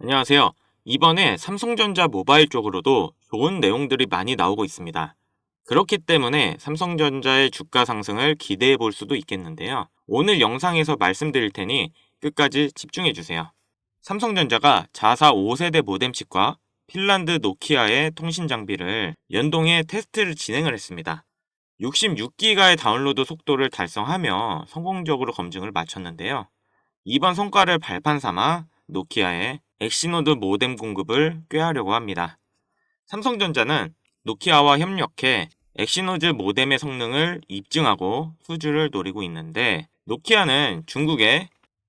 안녕하세요. 이번에 삼성전자 모바일 쪽으로도 좋은 내용들이 많이 나오고 있습니다. 그렇기 때문에 삼성전자의 주가 상승을 기대해 볼 수도 있겠는데요. 오늘 영상에서 말씀드릴 테니 끝까지 집중해 주세요. 삼성전자가 자사 5세대 모뎀 칩과 핀란드 노키아의 통신 장비를 연동해 테스트를 진행을 했습니다. 66기가의 다운로드 속도를 달성하며 성공적으로 검증을 마쳤는데요. 이번 성과를 발판 삼아 노키아의 엑시노드 모뎀 공급을 꾀하려고 합니다. 삼성전자는 노키아와 협력해 엑시노드 모뎀의 성능을 입증하고 수주를 노리고 있는데 노키아는 중국의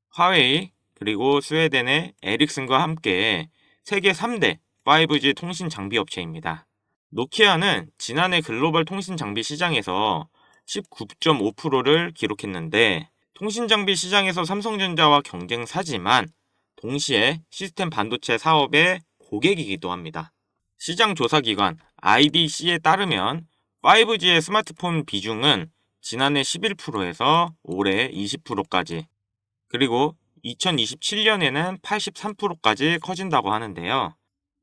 화웨이 그리고 스웨덴의 에릭슨과 함께 세계 3대 5G 통신 장비 업체입니다. 노키아는 지난해 글로벌 통신 장비 시장에서 19.5%를 기록했는데 통신 장비 시장에서 삼성전자와 경쟁사지만 동시에 시스템 반도체 사업의 고객이기도 합니다. 시장 조사 기관 IDC에 따르면 5G의 스마트폰 비중은 지난해 11%에서 올해 20%까지 그리고 2027년에는 83%까지 커진다고 하는데요.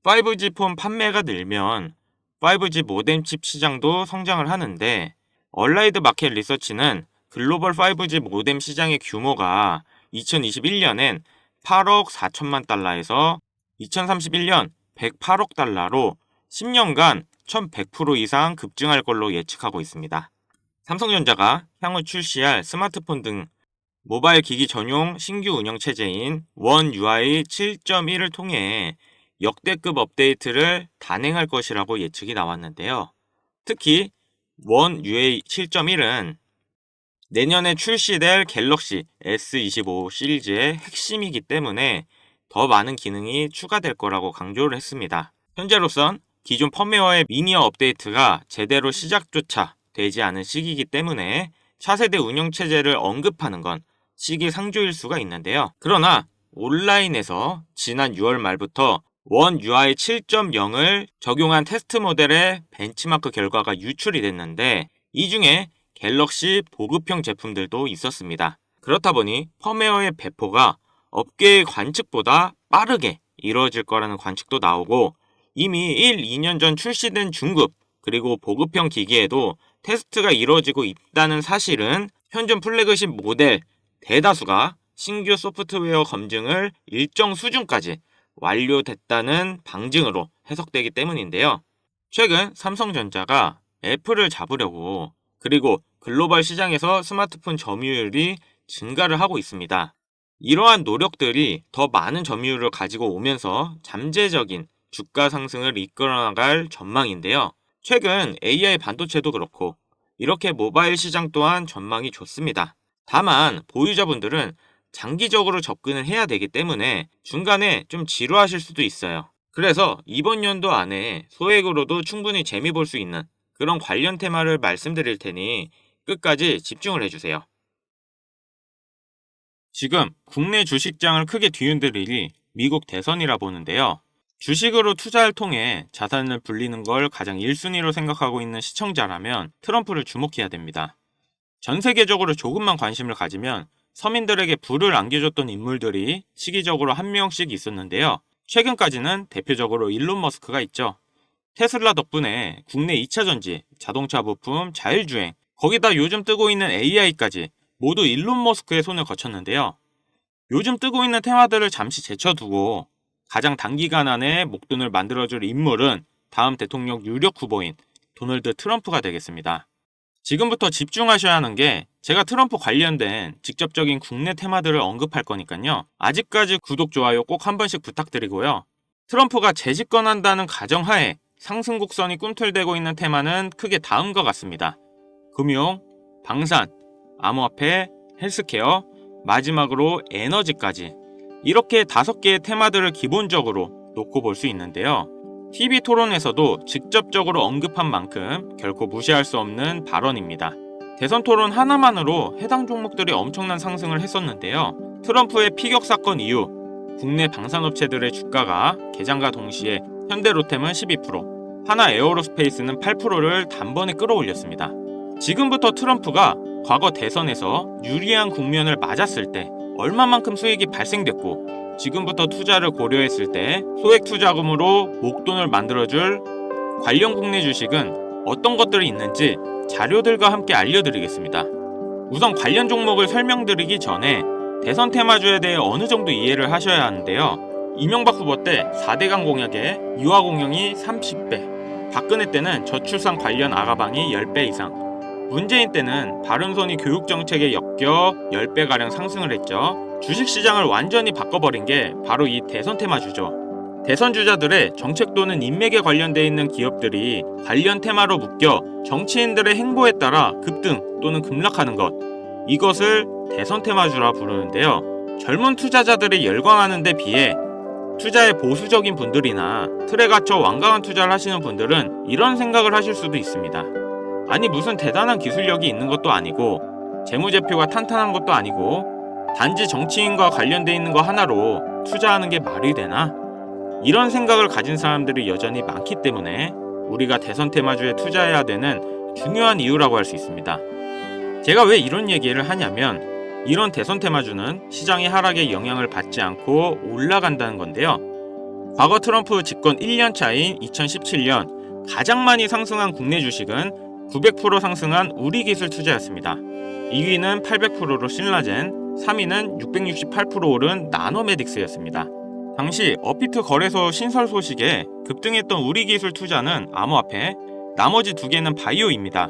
5G 폰 판매가 늘면 5G 모뎀 칩 시장도 성장을 하는데 얼라이드 마켓 리서치는 글로벌 5G 모뎀 시장의 규모가 2021년엔 8억 4천만 달러에서 2031년 108억 달러로 10년간 1100% 이상 급증할 걸로 예측하고 있습니다. 삼성전자가 향후 출시할 스마트폰 등 모바일 기기 전용 신규 운영 체제인 원 UI 7.1을 통해 역대급 업데이트를 단행할 것이라고 예측이 나왔는데요. 특히 원 UI 7.1은 내년에 출시될 갤럭시 S25 시리즈의 핵심이기 때문에 더 많은 기능이 추가될 거라고 강조를 했습니다. 현재로선 기존 펌웨어의 미니어 업데이트가 제대로 시작조차 되지 않은 시기이기 때문에 차세대 운영체제를 언급하는 건 시기상조일 수가 있는데요. 그러나 온라인에서 지난 6월 말부터 원 UI 7.0을 적용한 테스트 모델의 벤치마크 결과가 유출이 됐는데 이 중에 갤럭시 보급형 제품들도 있었습니다. 그렇다 보니 펌웨어의 배포가 업계의 관측보다 빠르게 이루어질 거라는 관측도 나오고 이미 1, 2년 전 출시된 중급 그리고 보급형 기기에도 테스트가 이루어지고 있다는 사실은 현존 플래그십 모델 대다수가 신규 소프트웨어 검증을 일정 수준까지 완료됐다는 방증으로 해석되기 때문인데요. 최근 삼성전자가 애플을 잡으려고 그리고 글로벌 시장에서 스마트폰 점유율이 증가를 하고 있습니다. 이러한 노력들이 더 많은 점유율을 가지고 오면서 잠재적인 주가 상승을 이끌어나갈 전망인데요. 최근 AI 반도체도 그렇고 이렇게 모바일 시장 또한 전망이 좋습니다. 다만 보유자분들은 장기적으로 접근을 해야 되기 때문에 중간에 좀 지루하실 수도 있어요. 그래서 이번 연도 안에 소액으로도 충분히 재미 볼 수 있는 그런 관련 테마를 말씀드릴 테니 끝까지 집중을 해주세요. 지금 국내 주식장을 크게 뒤흔들 일이 미국 대선이라 보는데요. 주식으로 투자를 통해 자산을 불리는 걸 가장 1순위로 생각하고 있는 시청자라면 트럼프를 주목해야 됩니다. 전 세계적으로 조금만 관심을 가지면 서민들에게 부를 안겨줬던 인물들이 시기적으로 한 명씩 있었는데요. 최근까지는 대표적으로 일론 머스크가 있죠. 테슬라 덕분에 국내 2차 전지, 자동차 부품, 자율주행, 거기다 요즘 뜨고 있는 AI까지 모두 일론 머스크의 손을 거쳤는데요. 요즘 뜨고 있는 테마들을 잠시 제쳐두고 가장 단기간 안에 목돈을 만들어줄 인물은 다음 대통령 유력 후보인 도널드 트럼프가 되겠습니다. 지금부터 집중하셔야 하는 게 제가 트럼프 관련된 직접적인 국내 테마들을 언급할 거니까요. 아직까지 구독, 좋아요 꼭 한 번씩 부탁드리고요. 트럼프가 재집권한다는 가정하에 상승 곡선이 꿈틀대고 있는 테마는 크게 다음과 같습니다. 금융, 방산, 암호화폐, 헬스케어, 마지막으로 에너지까지 이렇게 다섯 개의 테마들을 기본적으로 놓고 볼 수 있는데요. TV 토론에서도 직접적으로 언급한 만큼 결코 무시할 수 없는 발언입니다. 대선 토론 하나만으로 해당 종목들이 엄청난 상승을 했었는데요. 트럼프의 피격 사건 이후 국내 방산업체들의 주가가 개장과 동시에 현대로템은 12%, 하나 에어로스페이스는 8%를 단번에 끌어올렸습니다. 지금부터 트럼프가 과거 대선에서 유리한 국면을 맞았을 때 얼마만큼 수익이 발생됐고 지금부터 투자를 고려했을 때 소액 투자금으로 목돈을 만들어줄 관련 국내 주식은 어떤 것들이 있는지 자료들과 함께 알려드리겠습니다. 우선 관련 종목을 설명드리기 전에 대선 테마주에 대해 어느 정도 이해를 하셔야 하는데요. 이명박 후보 때 4대강 공약에 유아 공영이 30배, 박근혜 때는 저출산 관련 아가방이 10배 이상, 문재인 때는 바른손이 교육 정책에 엮여 10배가량 상승을 했죠. 주식 시장을 완전히 바꿔버린 게 바로 이 대선 테마주죠. 대선 주자들의 정책 또는 인맥에 관련돼 있는 기업들이 관련 테마로 묶여 정치인들의 행보에 따라 급등 또는 급락하는 것 이것을 대선 테마주라 부르는데요. 젊은 투자자들이 열광하는 데 비해 투자에 보수적인 분들이나 틀에 갇혀 완강한 투자를 하시는 분들은 이런 생각을 하실 수도 있습니다. 아니 무슨 대단한 기술력이 있는 것도 아니고 재무제표가 탄탄한 것도 아니고 단지 정치인과 관련돼 있는 거 하나로 투자하는 게 말이 되나? 이런 생각을 가진 사람들이 여전히 많기 때문에 우리가 대선 테마주에 투자해야 되는 중요한 이유라고 할 수 있습니다. 제가 왜 이런 얘기를 하냐면 이런 대선 테마주는 시장의 하락에 영향을 받지 않고 올라간다는 건데요. 과거 트럼프 집권 1년 차인 2017년 가장 많이 상승한 국내 주식은 900% 상승한 우리기술 투자였습니다. 2위는 800%로 신라젠, 3위는 668% 오른 나노메딕스였습니다. 당시 어피트 거래소 신설 소식에 급등했던 우리기술 투자는 암호화폐, 나머지 두 개는 바이오입니다.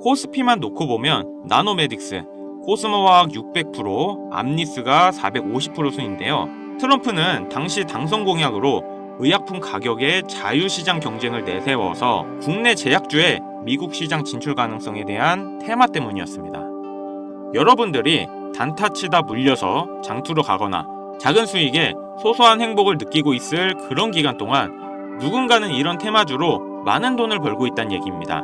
코스피만 놓고 보면 나노메딕스, 코스모화학 600%, 암리스가 450% 순인데요. 트럼프는 당시 당선 공약으로 의약품 가격의 자유시장 경쟁을 내세워서 국내 제약주의 미국 시장 진출 가능성에 대한 테마 때문이었습니다. 여러분들이 단타치다 물려서 장투로 가거나 작은 수익에 소소한 행복을 느끼고 있을 그런 기간 동안 누군가는 이런 테마주로 많은 돈을 벌고 있다는 얘기입니다.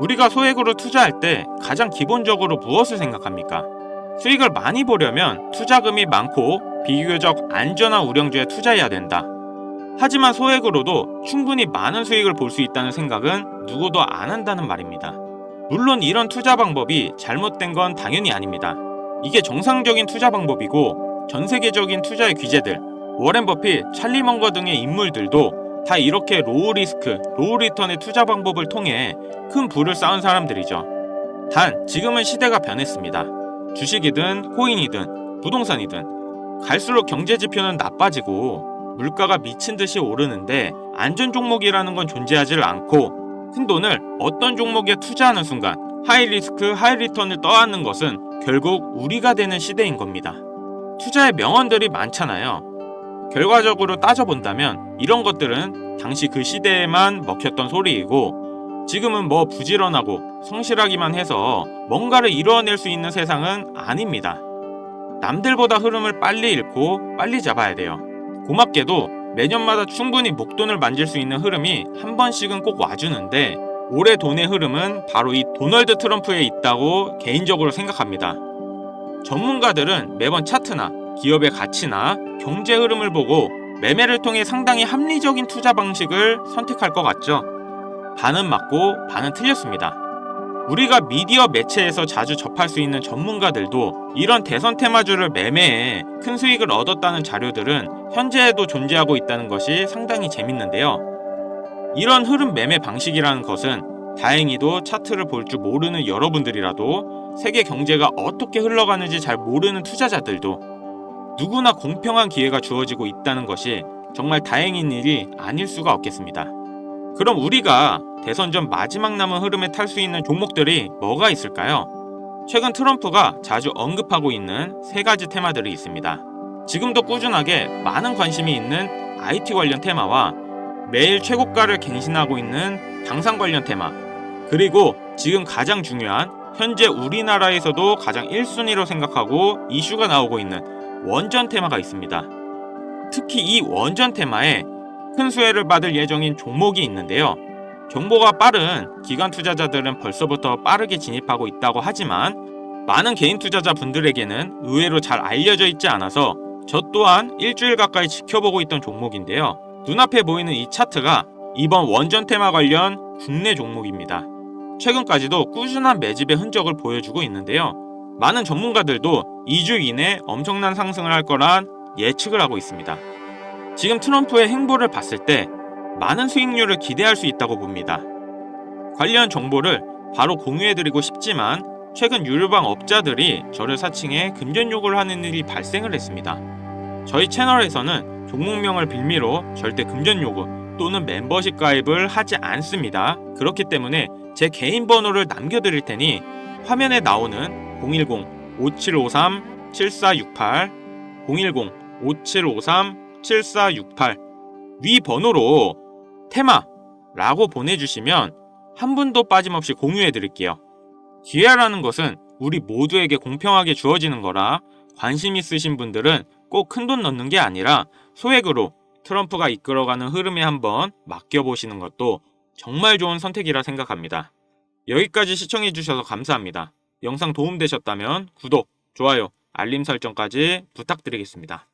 우리가 소액으로 투자할 때 가장 기본적으로 무엇을 생각합니까? 수익을 많이 보려면 투자금이 많고 비교적 안전한 우량주에 투자해야 된다. 하지만 소액으로도 충분히 많은 수익을 볼 수 있다는 생각은 누구도 안 한다는 말입니다. 물론 이런 투자 방법이 잘못된 건 당연히 아닙니다. 이게 정상적인 투자 방법이고 전 세계적인 투자의 귀재들, 워렌 버핏, 찰리 먼거 등의 인물들도 다 이렇게 로우 리스크, 로우 리턴의 투자 방법을 통해 큰 부를 쌓은 사람들이죠. 단 지금은 시대가 변했습니다. 주식이든 코인이든 부동산이든 갈수록 경제 지표는 나빠지고 물가가 미친 듯이 오르는데 안전 종목이라는 건 존재하지 않고 큰 돈을 어떤 종목에 투자하는 순간 하이 리스크 하이 리턴을 떠안는 것은 결국 우리가 되는 시대인 겁니다. 투자의 명언들이 많잖아요. 결과적으로 따져본다면 이런 것들은 당시 그 시대에만 먹혔던 소리이고 지금은 뭐 부지런하고 성실하기만 해서 뭔가를 이루어낼 수 있는 세상은 아닙니다. 남들보다 흐름을 빨리 읽고 빨리 잡아야 돼요. 고맙게도 매년마다 충분히 목돈을 만질 수 있는 흐름이 한 번씩은 꼭 와주는데 올해 돈의 흐름은 바로 이 도널드 트럼프에 있다고 개인적으로 생각합니다. 전문가들은 매번 차트나 기업의 가치나 경제 흐름을 보고 매매를 통해 상당히 합리적인 투자 방식을 선택할 것 같죠. 반은 맞고 반은 틀렸습니다. 우리가 미디어 매체에서 자주 접할 수 있는 전문가들도 이런 대선 테마주를 매매해 큰 수익을 얻었다는 자료들은 현재에도 존재하고 있다는 것이 상당히 재밌는데요. 이런 흐름 매매 방식이라는 것은 다행히도 차트를 볼 줄 모르는 여러분들이라도 세계 경제가 어떻게 흘러가는지 잘 모르는 투자자들도 누구나 공평한 기회가 주어지고 있다는 것이 정말 다행인 일이 아닐 수가 없겠습니다. 그럼 우리가 대선 전 마지막 남은 흐름에 탈 수 있는 종목들이 뭐가 있을까요? 최근 트럼프가 자주 언급하고 있는 세 가지 테마들이 있습니다. 지금도 꾸준하게 많은 관심이 있는 IT 관련 테마와 매일 최고가를 갱신하고 있는 당산 관련 테마, 그리고 지금 가장 중요한 현재 우리나라에서도 가장 1순위로 생각하고 이슈가 나오고 있는 원전 테마가 있습니다. 특히 이 원전 테마에 큰 수혜를 받을 예정인 종목이 있는데요. 정보가 빠른 기관 투자자들은 벌써부터 빠르게 진입하고 있다고 하지만 많은 개인 투자자 분들에게는 의외로 잘 알려져 있지 않아서 저 또한 일주일 가까이 지켜보고 있던 종목인데요. 눈앞에 보이는 이 차트가 이번 원전 테마 관련 국내 종목입니다. 최근까지도 꾸준한 매집의 흔적을 보여주고 있는데요. 많은 전문가들도 2주 이내 엄청난 상승을 할 거란 예측을 하고 있습니다. 지금 트럼프의 행보를 봤을 때 많은 수익률을 기대할 수 있다고 봅니다. 관련 정보를 바로 공유해드리고 싶지만 최근 유료방 업자들이 저를 사칭해 금전 요구를 하는 일이 발생을 했습니다. 저희 채널에서는 종목명을 빌미로 절대 금전 요구 또는 멤버십 가입을 하지 않습니다. 그렇기 때문에 제 개인 번호를 남겨드릴 테니 화면에 나오는 010-5753-7468 010-5753-7468 위 번호로 테마라고 보내주시면 한 분도 빠짐없이 공유해 드릴게요. 기회라는 것은 우리 모두에게 공평하게 주어지는 거라 관심 있으신 분들은 꼭 큰 돈 넣는 게 아니라 소액으로 트럼프가 이끌어가는 흐름에 한번 맡겨보시는 것도 정말 좋은 선택이라 생각합니다. 여기까지 시청해주셔서 감사합니다. 영상 도움되셨다면 구독, 좋아요, 알림 설정까지 부탁드리겠습니다.